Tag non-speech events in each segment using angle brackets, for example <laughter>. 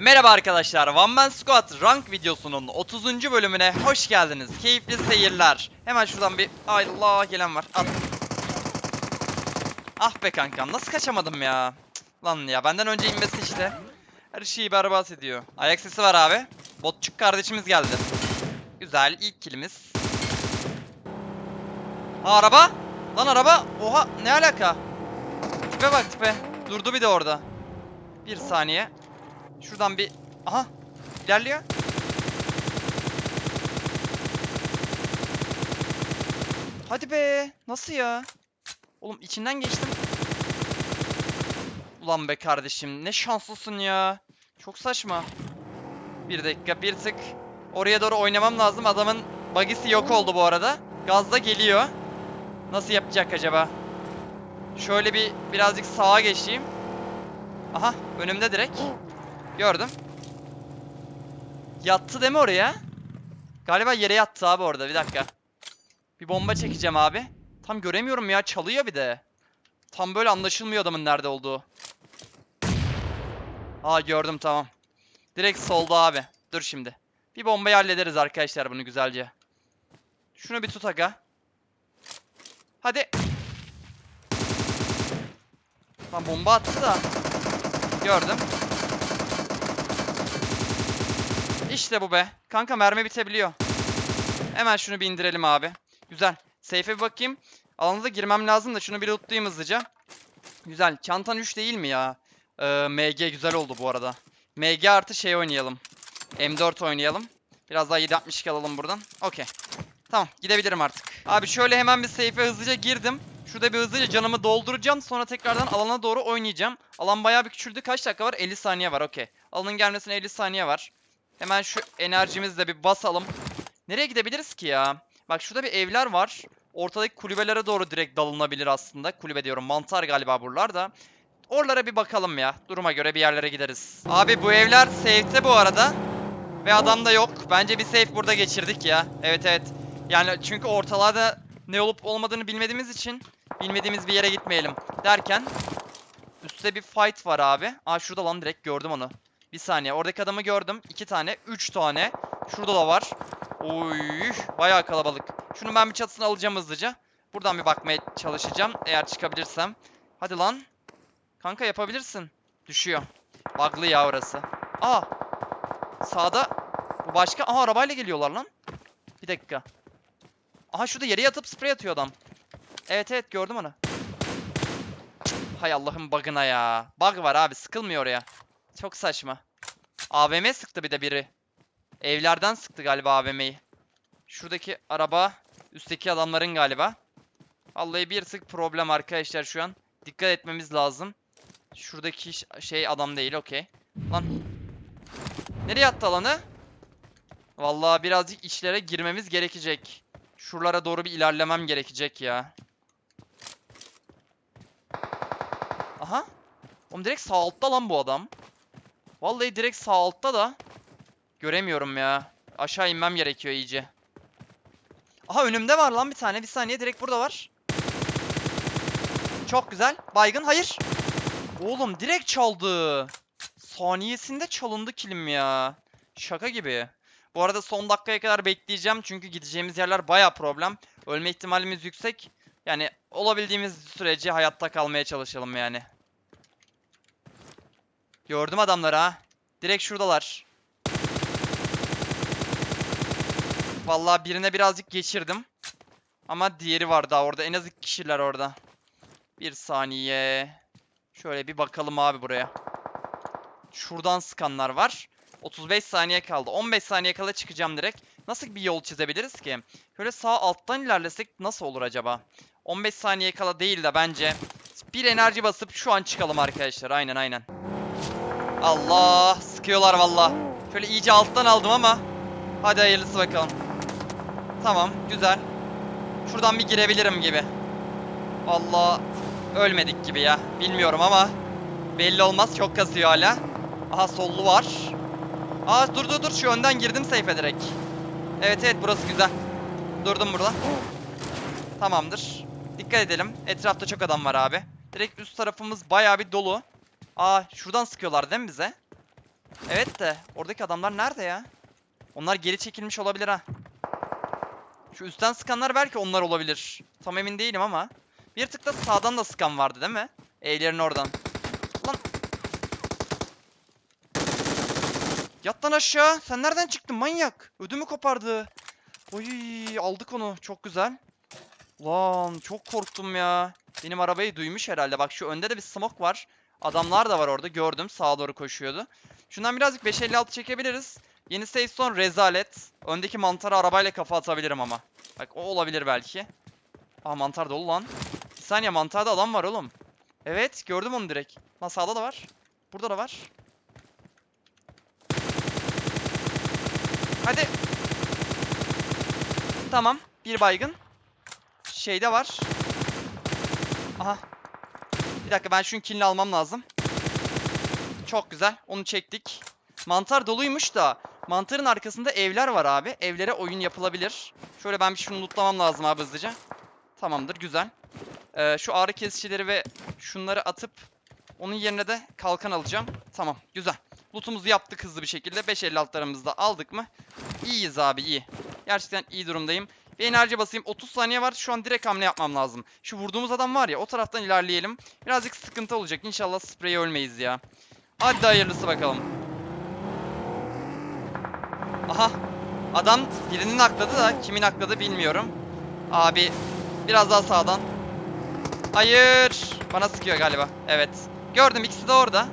Merhaba arkadaşlar, One Man Squad rank videosunun 30. bölümüne hoş geldiniz. Keyifli seyirler. Hemen şuradan bir Allah gelen var. At. Ah be kankam, nasıl kaçamadım ya? Cık, Lan ya benden önce inmesi işte. Her şeyi berbat ediyor. Ayak sesi var abi. Botçuk kardeşimiz geldi. Güzel, ilk kilimiz. Araba. Lan araba. Oha, ne alaka? Tipe bak tipe. Durdu bir de orada. Bir saniye. Şuradan bir... Aha! İlerliyor. Hadi be! Nasıl ya? Oğlum içinden geçtim. Ulan be kardeşim ne şanslısın ya. Çok saçma. Bir dakika bir tık. Oraya doğru oynamam lazım. Adamın bagisi yok oldu bu arada. Gazda geliyor. Nasıl yapacak acaba? Şöyle bir birazcık sağa geçeyim. Aha önümde direkt. Gördüm. Yattı mi oraya? Galiba yere yattı abi orada. Bir dakika. Bir bomba çekeceğim abi. Tam göremiyorum ya. Çalıyor bir de. Tam böyle anlaşılmıyor adamın nerede olduğu. Aa gördüm tamam. Direkt solda abi. Dur şimdi. Bir bombayı hallederiz arkadaşlar bunu güzelce. Şunu bir tut aga. Hadi. Lan bomba attı da. Gördüm. İşte bu be. Kanka mermi bitebiliyor. Hemen şunu bir indirelim abi. Güzel. Safe'e bir bakayım. Alana da girmem lazım da şunu bir lootlayayım hızlıca. Güzel. Çantan 3 değil mi ya? Ee, MG güzel oldu bu arada. MG artı şey oynayalım. M4 oynayalım. Biraz daha 762 alalım buradan. Okey. Tamam gidebilirim artık. Abi şöyle hemen bir safe'e hızlıca girdim. Şurada bir hızlıca canımı dolduracağım. Sonra tekrardan alana doğru oynayacağım. Alan bayağı bir küçüldü. Kaç dakika var? 50 saniye var. Okey. Alanın gelmesine 50 saniye var. Hemen şu enerjimizle bir basalım. Nereye gidebiliriz ki ya? Bak şurada bir evler var. Ortadaki kulübelere doğru direkt dalınabilir aslında. Kulübe diyorum. Mantar galiba buralar da. Oralara bir bakalım ya. Duruma göre bir yerlere gideriz. Abi bu evler safe'te bu arada. Ve adam da yok. Bence bir safe burada geçirdik ya. Evet evet. Yani çünkü ortalarda ne olup olmadığını bilmediğimiz için bilmediğimiz bir yere gitmeyelim derken üstte bir fight var abi. Aa şurada lan direkt gördüm onu. Bir saniye. Oradaki adamı gördüm. iki tane. Üç tane. Şurada da var. Oy. Bayağı kalabalık. Şunu ben bir çatısını alacağım hızlıca. Buradan bir bakmaya çalışacağım. Eğer çıkabilirsem. Hadi lan. Kanka yapabilirsin. Düşüyor. Bug'lı ya orası. Aa. Sağda. Bu başka. Aha arabayla geliyorlar lan. Bir dakika. Aha şurada yere yatıp sprey atıyor adam. Evet evet gördüm onu. Hay Allah'ın bug'ına ya. Bug var abi sıkılmıyor oraya. Çok saçma. AVM sıktı bir de biri. Evlerden sıktı galiba AVM'yi. Şuradaki araba üstteki adamların galiba. Vallahi bir tık problem arkadaşlar şu an. Dikkat etmemiz lazım. Şuradaki şey adam değil okey. Lan. Nereye attı alanı? Vallahi birazcık içlere girmemiz gerekecek. Şuralara doğru bir ilerlemem gerekecek ya. Aha. Oğlum direkt sağ altta lan bu adam. Vallahi direkt sağ altta da göremiyorum ya. Aşağı inmem gerekiyor iyice. Aha önümde var lan bir tane. Bir saniye direkt burada var. Çok güzel. Baygın hayır. Oğlum direkt çaldı. Saniyesinde çalındı kilim ya. Şaka gibi. Bu arada son dakikaya kadar bekleyeceğim çünkü gideceğimiz yerler baya problem. Ölme ihtimalimiz yüksek. Yani olabildiğimiz sürece hayatta kalmaya çalışalım yani. Gördüm adamları ha. Direkt şuradalar. Vallahi birine birazcık geçirdim. Ama diğeri var daha orada. En az iki kişiler orada. Bir saniye. Şöyle bir bakalım abi buraya. Şuradan sıkanlar var. 35 saniye kaldı. 15 saniye kala çıkacağım direkt. Nasıl bir yol çizebiliriz ki? Şöyle sağ alttan ilerlesek nasıl olur acaba? 15 saniye kala değil de bence bir enerji basıp şu an çıkalım arkadaşlar. Aynen aynen. Allah sıkıyorlar valla. Şöyle iyice alttan aldım ama. Hadi hayırlısı bakalım. Tamam güzel. Şuradan bir girebilirim gibi. Allah ölmedik gibi ya. Bilmiyorum ama belli olmaz. Çok kasıyor hala. Aha sollu var. Aa dur dur dur şu önden girdim safe'e direkt. Evet evet burası güzel. Durdum burada. Tamamdır. Dikkat edelim. Etrafta çok adam var abi. Direkt üst tarafımız bayağı bir dolu. Aa şuradan sıkıyorlar değil mi bize? Evet de oradaki adamlar nerede ya? Onlar geri çekilmiş olabilir ha. Şu üstten sıkanlar belki onlar olabilir. Tam emin değilim ama. Bir tık da sağdan da sıkan vardı değil mi? Evlerin oradan. Lan. Yat lan aşağı. Sen nereden çıktın manyak? Ödümü kopardı. Oy aldık onu. Çok güzel. Lan çok korktum ya. Benim arabayı duymuş herhalde. Bak şu önde de bir smoke var. Adamlar da var orada gördüm. Sağa doğru koşuyordu. Şundan birazcık 556 çekebiliriz. Yeni safe zone rezalet. Öndeki mantara arabayla kafa atabilirim ama. Bak o olabilir belki. Aa mantar dolu lan. Bir saniye mantarda adam var oğlum. Evet gördüm onu direkt. Lan sağda da var. Burada da var. Hadi. Tamam. Bir baygın. Şeyde var. Aha. Bir dakika ben şunun killini almam lazım. Çok güzel. Onu çektik. Mantar doluymuş da. Mantarın arkasında evler var abi. Evlere oyun yapılabilir. Şöyle ben bir şunu lootlamam lazım abi hızlıca. Tamamdır güzel. Ee, şu ağrı kesicileri ve şunları atıp onun yerine de kalkan alacağım. Tamam güzel. Lootumuzu yaptık hızlı bir şekilde. 5.56'larımızı da aldık mı? İyiyiz abi iyi. Gerçekten iyi durumdayım. Bir enerji basayım. 30 saniye var. Şu an direkt hamle yapmam lazım. Şu vurduğumuz adam var ya o taraftan ilerleyelim. Birazcık sıkıntı olacak. İnşallah spreye ölmeyiz ya. Hadi hayırlısı bakalım. Aha. Adam birinin akladı da kimin akladı bilmiyorum. Abi biraz daha sağdan. Hayır. Bana sıkıyor galiba. Evet. Gördüm ikisi de orada.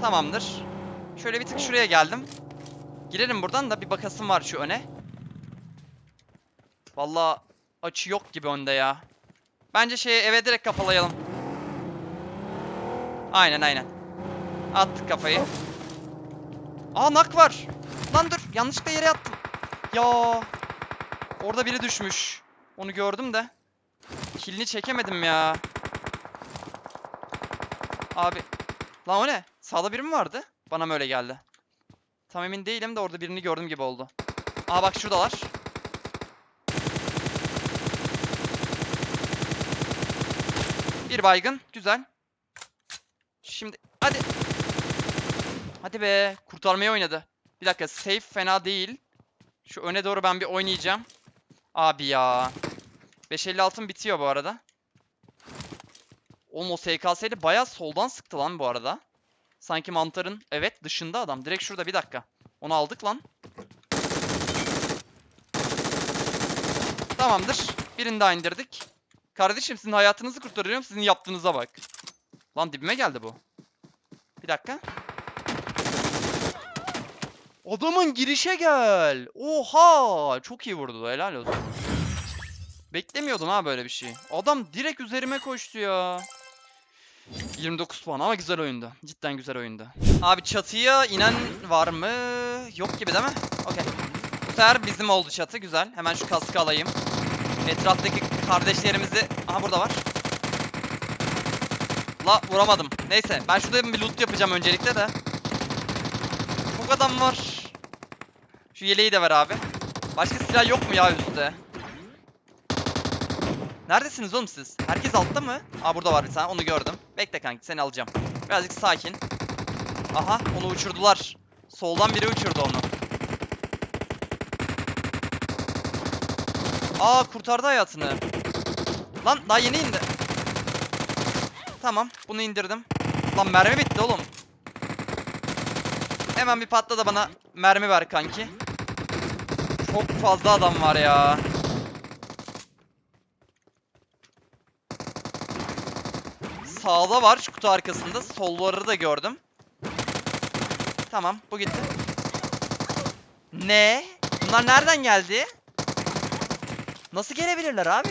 Tamamdır. Şöyle bir tık şuraya geldim. Girelim buradan da bir bakasım var şu öne. Vallahi açı yok gibi önde ya. Bence şeye eve direkt kafalayalım. Aynen aynen. Attık kafayı. Aa nak var. Lan dur yanlışlıkla yere attım. Ya. Orada biri düşmüş. Onu gördüm de. Kilini çekemedim ya. Abi. Lan o ne? Sağda biri mi vardı? Bana mı öyle geldi? Tam emin değilim de orada birini gördüm gibi oldu. Aa bak şuradalar. Bir baygın. Güzel. Şimdi hadi. Hadi be. Kurtarmayı oynadı. Bir dakika. Safe fena değil. Şu öne doğru ben bir oynayacağım. Abi ya. 556'm bitiyor bu arada. Oğlum o SKS'li bayağı soldan sıktı lan bu arada. Sanki mantarın evet dışında adam. Direkt şurada bir dakika. Onu aldık lan. Tamamdır. Birini daha indirdik. Kardeşim sizin hayatınızı kurtarıyorum. Sizin yaptığınıza bak. Lan dibime geldi bu. Bir dakika. Adamın girişe gel. Oha! Çok iyi vurdu. Helal olsun. Beklemiyordum ha böyle bir şey. Adam direkt üzerime koştu ya. 29 puan ama güzel oyundu. Cidden güzel oyundu. Abi çatıya inen var mı? Yok gibi değil mi? Okey. Bu sefer bizim oldu çatı. Güzel. Hemen şu kaskı alayım. Etraftaki kardeşlerimizi... Aha burada var. La vuramadım. Neyse ben şurada bir loot yapacağım öncelikle de. Çok adam var. Şu yeleği de ver abi. Başka silah yok mu ya üstte? Neredesiniz oğlum siz? Herkes altta mı? Aa burada var bir tane onu gördüm. Bekle kanki seni alacağım. Birazcık sakin. Aha onu uçurdular. Soldan biri uçurdu onu. Aa kurtardı hayatını. Lan daha yeni indi. Tamam bunu indirdim. Lan mermi bitti oğlum. Hemen bir patla da bana mermi ver kanki. Çok fazla adam var ya. Sağda var şu kutu arkasında. Solları da gördüm. Tamam bu gitti. Ne? Bunlar nereden geldi? Nasıl gelebilirler abi?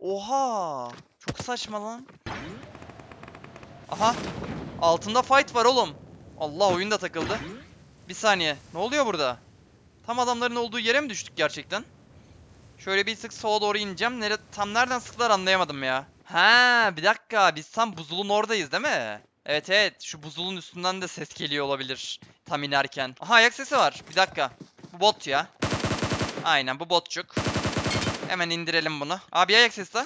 Oha. Çok saçma lan. Aha. Altında fight var oğlum. Allah oyun da takıldı. Bir saniye. Ne oluyor burada? Tam adamların olduğu yere mi düştük gerçekten? Şöyle bir sık sola doğru ineceğim. Nere tam nereden sıktılar anlayamadım ya. Ha, bir dakika. Biz tam buzulun oradayız değil mi? Evet evet. Şu buzulun üstünden de ses geliyor olabilir. Tam inerken. Aha ayak sesi var. Bir dakika. Bu bot ya. Aynen bu botçuk. Hemen indirelim bunu. Abi ayak sesi.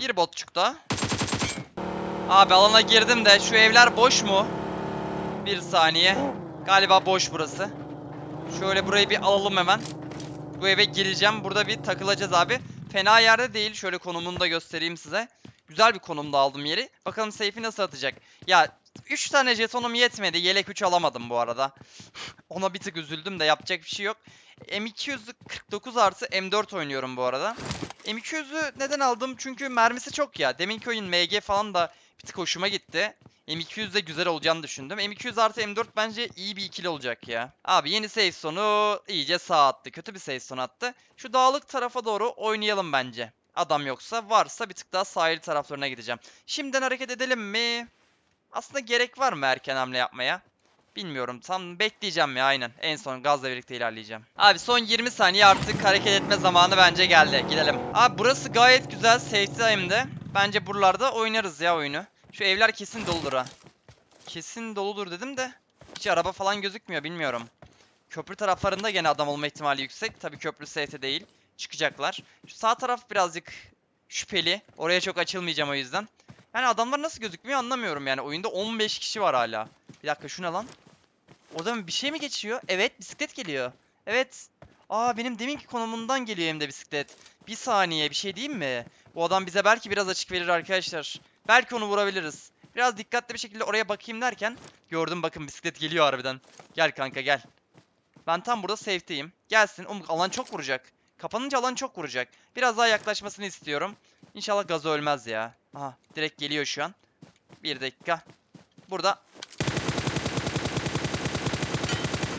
Bir botçuk daha. Abi alana girdim de şu evler boş mu? Bir saniye. Galiba boş burası. Şöyle burayı bir alalım hemen. Bu eve gireceğim. Burada bir takılacağız abi. Fena yerde değil. Şöyle konumunu da göstereyim size. Güzel bir konumda aldım yeri. Bakalım seyfi nasıl atacak. Ya 3 tane jetonum yetmedi. Yelek 3 alamadım bu arada. Ona bir tık üzüldüm de yapacak bir şey yok. M249 artı M4 oynuyorum bu arada. M200'ü neden aldım? Çünkü mermisi çok ya. Deminki oyun MG falan da bir tık hoşuma gitti. M200 de güzel olacağını düşündüm. M200 artı M4 bence iyi bir ikili olacak ya. Abi yeni save sonu iyice sağ attı. Kötü bir save sonu attı. Şu dağlık tarafa doğru oynayalım bence. Adam yoksa varsa bir tık daha sahil taraflarına gideceğim. Şimdiden hareket edelim mi? Aslında gerek var mı erken hamle yapmaya? Bilmiyorum. Tam bekleyeceğim ya aynen. En son gazla birlikte ilerleyeceğim. Abi son 20 saniye artık hareket etme zamanı bence geldi. Gidelim. Abi burası gayet güzel. Safety time'de. Bence buralarda oynarız ya oyunu. Şu evler kesin doludur ha. Kesin doludur dedim de. Hiç araba falan gözükmüyor bilmiyorum. Köprü taraflarında gene adam olma ihtimali yüksek. Tabii köprü safety değil. Çıkacaklar. Şu sağ taraf birazcık şüpheli. Oraya çok açılmayacağım o yüzden. Yani adamlar nasıl gözükmüyor anlamıyorum yani. Oyunda 15 kişi var hala. Bir dakika şu ne lan? Orada mı bir şey mi geçiyor? Evet bisiklet geliyor. Evet. Aa benim deminki konumundan geliyor hem de bisiklet. Bir saniye bir şey diyeyim mi? Bu adam bize belki biraz açık verir arkadaşlar. Belki onu vurabiliriz. Biraz dikkatli bir şekilde oraya bakayım derken gördüm bakın bisiklet geliyor harbiden. Gel kanka gel. Ben tam burada safe'teyim. Gelsin. Oğlum alan çok vuracak. Kapanınca alan çok vuracak. Biraz daha yaklaşmasını istiyorum. İnşallah gazı ölmez ya. Aha direkt geliyor şu an. Bir dakika. Burada.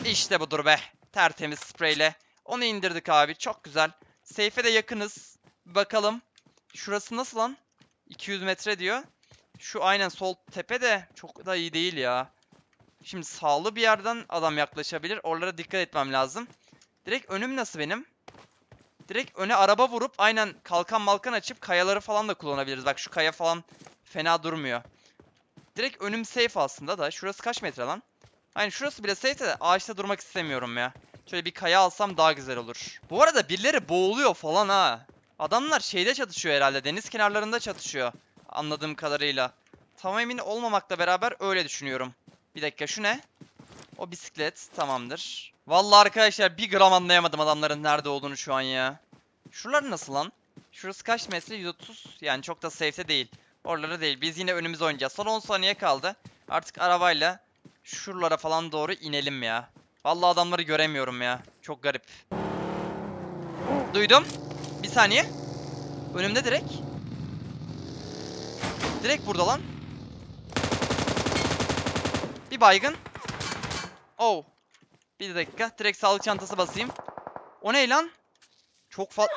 İşte budur be. Tertemiz spreyle. Onu indirdik abi. Çok güzel. Seyfe de yakınız. Bakalım. Şurası nasıl lan? 200 metre diyor. Şu aynen sol tepe de çok da iyi değil ya. Şimdi sağlı bir yerden adam yaklaşabilir. Oralara dikkat etmem lazım. Direkt önüm nasıl benim? Direkt öne araba vurup aynen kalkan malkan açıp kayaları falan da kullanabiliriz. Bak şu kaya falan fena durmuyor. Direkt önüm safe aslında da. Şurası kaç metre lan? Aynen şurası bile safe de ağaçta durmak istemiyorum ya. Şöyle bir kaya alsam daha güzel olur. Bu arada birileri boğuluyor falan ha. Adamlar şeyde çatışıyor herhalde. Deniz kenarlarında çatışıyor. Anladığım kadarıyla. Tam emin olmamakla beraber öyle düşünüyorum. Bir dakika şu ne? O bisiklet tamamdır. Vallahi arkadaşlar bir gram anlayamadım adamların nerede olduğunu şu an ya. Şuralar nasıl lan? Şurası kaç metre? 130. Yani çok da safe'te değil. Oraları değil. Biz yine önümüze oynayacağız. Son 10 saniye kaldı. Artık arabayla şuralara falan doğru inelim ya. Vallahi adamları göremiyorum ya. Çok garip. Duydum. Bir saniye. Önümde direkt. Direkt burada lan. Bir baygın. Oh. Bir dakika. Direkt sağlık çantası basayım. O ne lan? Çok fa...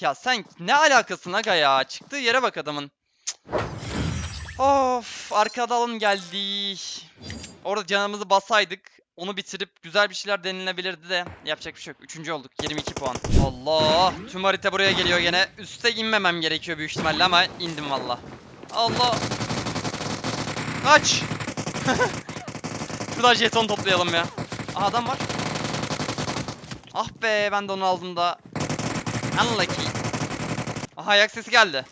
Ya sen ne alakasın aga ya? Çıktığı yere bak adamın. Of. Arkada alın geldi. Orada canımızı basaydık. Onu bitirip güzel bir şeyler denilebilirdi de yapacak bir şey yok. Üçüncü olduk. 22 puan. Allah. Tüm harita buraya geliyor gene. Üste inmemem gerekiyor büyük ihtimalle ama indim valla. Allah. Kaç. <laughs> Şuradan jeton toplayalım ya. Aha adam var. Ah be ben de onu aldım da. Unlucky. Aha ayak sesi geldi.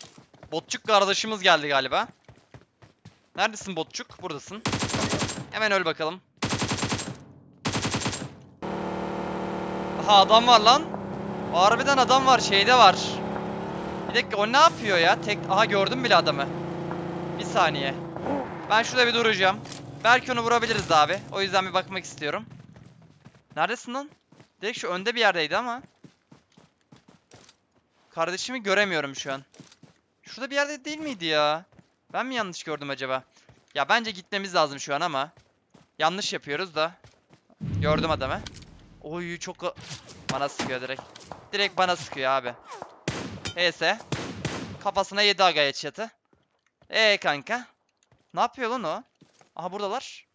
Botçuk kardeşimiz geldi galiba. Neredesin botçuk? Buradasın. Hemen öl bakalım. Aha adam var lan. Harbiden adam var şeyde var. Bir dakika o ne yapıyor ya? Tek aha gördüm bile adamı. Bir saniye. Ben şurada bir duracağım. Belki onu vurabiliriz abi. O yüzden bir bakmak istiyorum. Neredesin lan? Direkt şu önde bir yerdeydi ama. Kardeşimi göremiyorum şu an. Şurada bir yerde değil miydi ya? Ben mi yanlış gördüm acaba? Ya bence gitmemiz lazım şu an ama. Yanlış yapıyoruz da. Gördüm adamı. Oy çok... Bana sıkıyor direkt. Direkt bana sıkıyor abi. HS. Kafasına 7 aga headshot'ı. Ee kanka. Ne yapıyor lan o? Aha buradalar.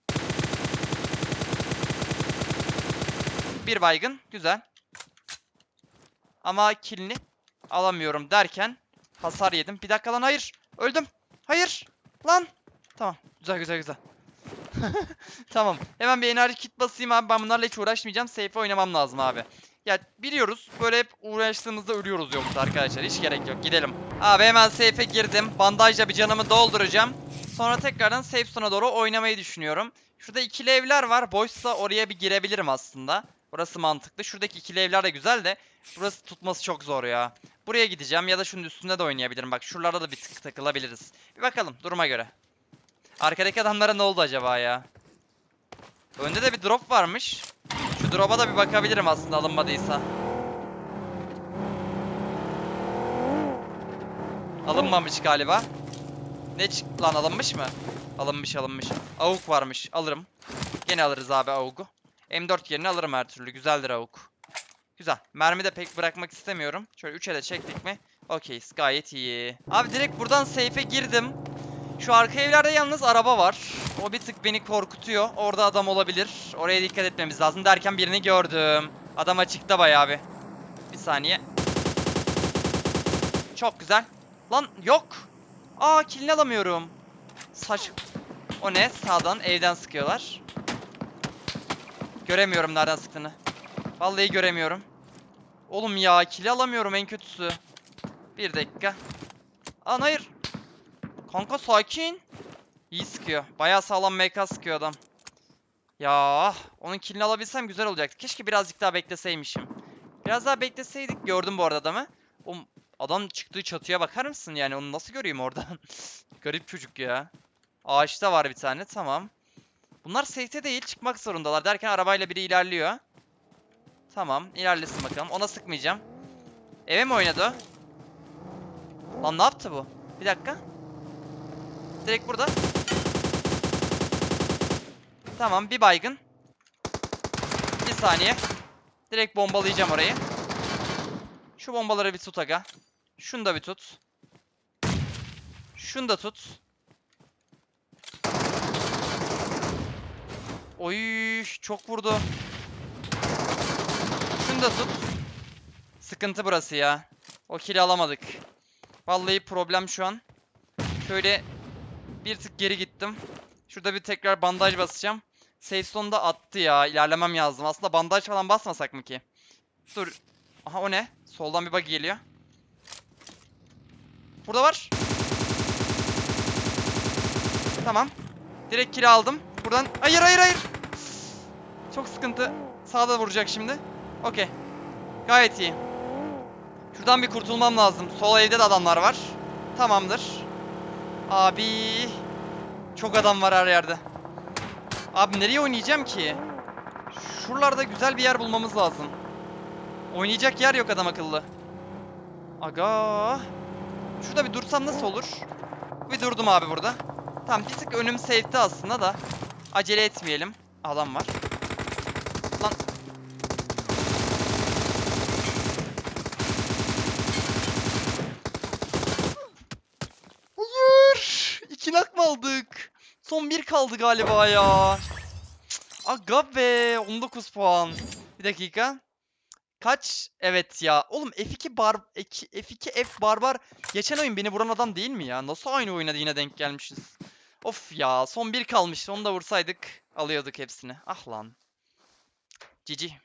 Bir baygın. Güzel. Ama killini alamıyorum derken hasar yedim. Bir dakika lan hayır. Öldüm. Hayır. Lan. Tamam. Güzel güzel güzel. <laughs> tamam. Hemen bir enerji kit basayım abi. Ben bunlarla hiç uğraşmayacağım. Safe oynamam lazım abi. Ya biliyoruz böyle hep uğraştığımızda ölüyoruz yoksa arkadaşlar hiç gerek yok gidelim. Abi hemen safe'e girdim. Bandajla bir canımı dolduracağım. Sonra tekrardan safe zone'a doğru oynamayı düşünüyorum. Şurada ikili evler var. Boşsa oraya bir girebilirim aslında. Burası mantıklı. Şuradaki ikili evler de güzel de burası tutması çok zor ya. Buraya gideceğim ya da şunun üstünde de oynayabilirim. Bak şuralarda da bir tık takılabiliriz. Bir bakalım duruma göre. Arkadaki adamlara ne oldu acaba ya? Önde de bir drop varmış. Şu drop'a da bir bakabilirim aslında alınmadıysa. Alınmamış galiba. Ne lan alınmış mı? Alınmış alınmış. Avuk varmış. Alırım. Gene alırız abi avugu. M4 yerine alırım her türlü. Güzeldir avuk. Güzel. Mermi de pek bırakmak istemiyorum. Şöyle 3'e de çektik mi? Okeyiz. Gayet iyi. Abi direkt buradan safe'e girdim. Şu arka evlerde yalnız araba var. O bir tık beni korkutuyor. Orada adam olabilir. Oraya dikkat etmemiz lazım derken birini gördüm. Adam açıkta bayağı bir. Bir saniye. Çok güzel. Lan yok. Aa kilini alamıyorum. Saç. O ne? Sağdan evden sıkıyorlar. Göremiyorum nereden sıktığını. Vallahi göremiyorum. Oğlum ya kili alamıyorum en kötüsü. Bir dakika. Lan hayır. Kanka sakin. İyi sıkıyor. Bayağı sağlam MK sıkıyor adam. Ya onun killini alabilsem güzel olacaktı. Keşke birazcık daha bekleseymişim. Biraz daha bekleseydik. Gördüm bu arada adamı. O adam çıktığı çatıya bakar mısın yani? Onu nasıl göreyim oradan? <laughs> Garip çocuk ya. Ağaçta var bir tane. Tamam. Bunlar safe'te değil. Çıkmak zorundalar. Derken arabayla biri ilerliyor. Tamam. ilerlesin bakalım. Ona sıkmayacağım. Eve mi oynadı? Lan ne yaptı bu? Bir dakika. Direkt burada. Tamam bir baygın. Bir saniye. Direkt bombalayacağım orayı. Şu bombaları bir tut aga. Şunu da bir tut. Şunu da tut. Oy çok vurdu. Şunu da tut. Sıkıntı burası ya. O kili alamadık. Vallahi problem şu an. Şöyle bir tık geri gittim. Şurada bir tekrar bandaj basacağım. Safe zone'da attı ya. İlerlemem lazım. Aslında bandaj falan basmasak mı ki? Dur. Aha o ne? Soldan bir bug geliyor. Burada var. Tamam. Direkt kill aldım. Buradan... Hayır hayır hayır. Çok sıkıntı. Sağda vuracak şimdi. Okey. Gayet iyi. Şuradan bir kurtulmam lazım. Sol evde de adamlar var. Tamamdır. Abi. Çok adam var her yerde. Abi nereye oynayacağım ki? Şuralarda güzel bir yer bulmamız lazım. Oynayacak yer yok adam akıllı. Aga. Şurada bir dursam nasıl olur? Bir durdum abi burada. Tamam bir tık önüm safe'te aslında da. Acele etmeyelim. Adam var. Lan. Hayır. İki nak mı aldık? Son bir kaldı galiba ya. Aga be 19 puan. Bir dakika. Kaç? Evet ya. Oğlum F2 bar F2 F2 F barbar geçen oyun beni vuran adam değil mi ya? Nasıl aynı oyuna yine denk gelmişiz? Of ya son bir kalmıştı. Onu da vursaydık alıyorduk hepsini. Ah lan. Cici.